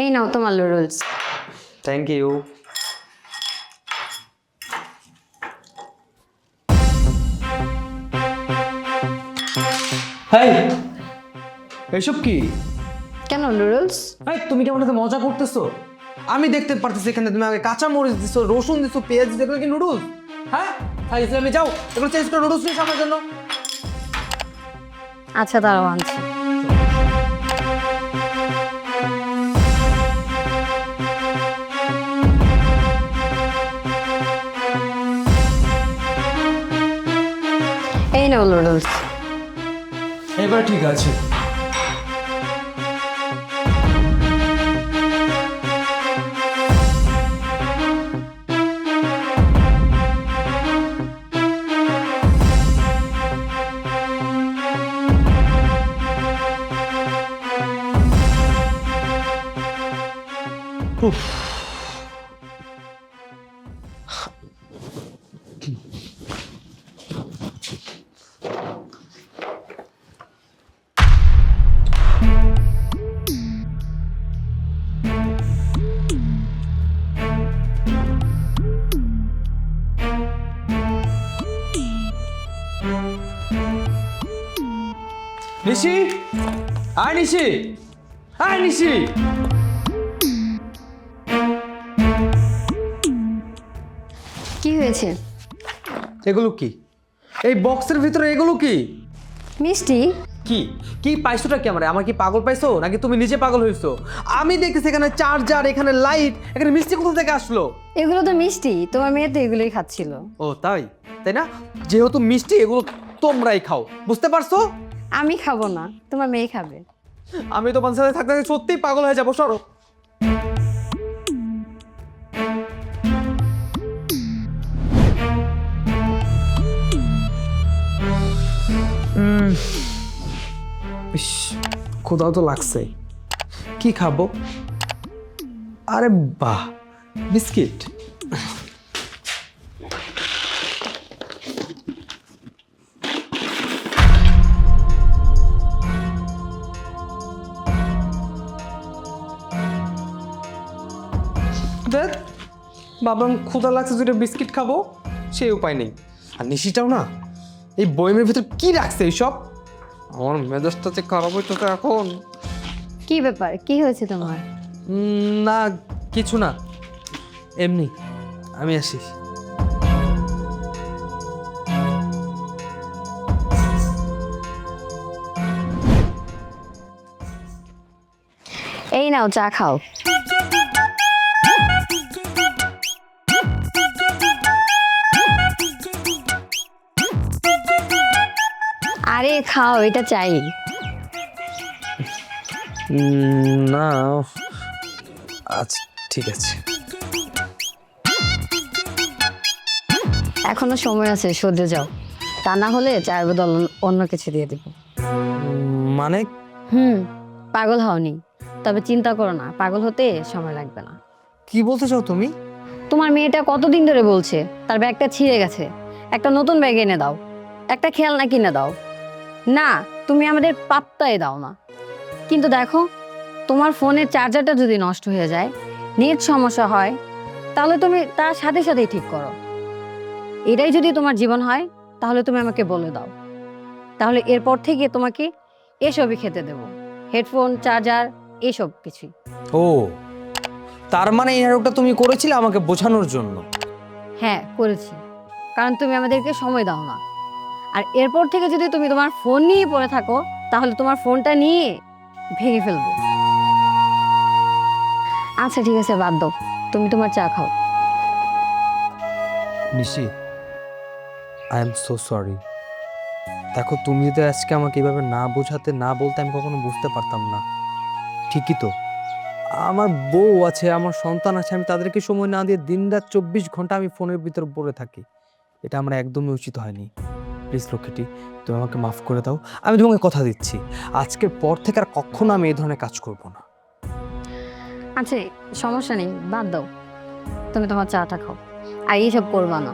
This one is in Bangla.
এই নাও তোমার নুডলস থ্যাংক ইউ হাই এসব কি? কেন নুডলস এই তুমি কেমন এত মজা করতেছো? আমি দেখতে পারতেছি এখানে তুমি আগে কাঁচা মরিচ দিছো রসুন দিছো পেঁয়াজ দিছো এগুলো কি নুডলস? হ্যাঁ? হ্যাঁ ইসলামে যাও এগুলো চেঞ্জ করে নুডলস নিয়ে আমার জন্য। আচ্ছা দাঁড়াও আনছি। এই নাও নুডলস এবার ঠিক আছে। উফ। নিশি? আয় নিশি! আয় নিশি! কি হয়েছে? এগুলো কি? এই বক্সের ভিতরে এগুলো কি? মিষ্টি? কি? কি পাইছোটা কি আমার? আমার কি পাগল পাইছো? নাকি তুমি নিজে পাগল হয়েছো আমি দেখতেছি এখানে চার্জার এখানে লাইট এখানে মিষ্টি কোথা থেকে আসলো? এগুলো তো মিষ্টি তোমার মেয়ে তো এগুলোই খাচ্ছিল। ও তাই? তাই না? যেহেতু মিষ্টি এগুলো তোমরাই খাও। বুঝতে পারছ? আমি খাব না তোমার মেয়ে খাবে। আমি তোমার সাথে থাকতে থাকতে সত্যিই পাগল হয়ে যাব সরো। উম, ইস ক্ষুধাও তো লাগছে। কি খাব? আরে বাহ বিস্কিট। দেখ ভাবলাম ক্ষুধা লাগছে দুটো বিস্কিট খাব সেই উপায় নেই। আর নিশিটাও না এই বইমের ভিতর কি রাখছে এইসব? আমার মেজাজটা যে খারাপ হইতেছে এখন। কি ব্যাপার? কি হয়েছে তোমার? না কিছু না। এমনি আমি আসি। এই নাও চা খাও। আরে খাও এটা চাই। না আচ্ছা ঠিক আছে। এখনও সময় আছে সহ্য যাও। তা না হলে চায়ের বদল অন্য কিছু দিয়ে দেবো। মানে? হুম পাগল হওনি। তবে চিন্তা করো না পাগল হতে সময় লাগবে না। কি বলতে চাও তুমি? তোমার মেয়েটা কতদিন ধরে বলছে? তার ব্যাগটা ছিঁড়ে গেছে। একটা নতুন ব্যাগ এনে দাও। একটা খেলনা কিনে দাও। না তুমি আমাদের পাত্তাই দাও না। কিন্তু দেখো তোমার ফোনের চার্জারটা যদি নষ্ট হয়ে যায় নেট সমস্যা হয় তাহলে তুমি তার সাথে সাথেই ঠিক করো। এটাই যদি তোমার জীবন হয় তাহলে তুমি আমাকে বলে দাও। তাহলে এরপর থেকে তোমাকে এসবই খেতে দেবো। হেডফোন চার্জার এসব কিছুই। ও তার মানে এই নাটকটা তুমি করেছিলে আমাকে বোঝানোর জন্য? হ্যাঁ করেছি। কারণ তুমি আমাদেরকে সময় দাও না। আর এরপর থেকে যদি তুমি তোমার ফোন নিয়ে পড়ে থাকো, তাহলে তোমার ফোনটা নিয়ে ভেঙে ফেলব। আচ্ছা ঠিক আছে, বাদ দাও। তুমি তোমার চা খাও। Nishi I am so sorry দেখো, তুমি যদি আজকে আমাকে এইভাবে না বোঝাতে, না বলতে আমি কখনো বুঝতে পারতাম না। ঠিকই তো। আমার বউ আছে, আমার সন্তান আছে, আমি তাদেরকে সময় না দিয়ে দিন রাত চব্বিশ ঘণ্টা আমি ফোনের ভিতর পড়ে থাকি। এটা আমার একদমই উচিত হয়নি। প্লিজ লক্ষ্মীটি তুমি আমাকে মাফ করে দাও। আমি তোমাকে কথা দিচ্ছি। আজকের পর থেকে আর কখনো আমি এই ধরনের কাজ করব না। আচ্ছা সমস্যা নেই, বাদ দাও। তুমি তোমার চাটা খাও। আর এইসব করবা না।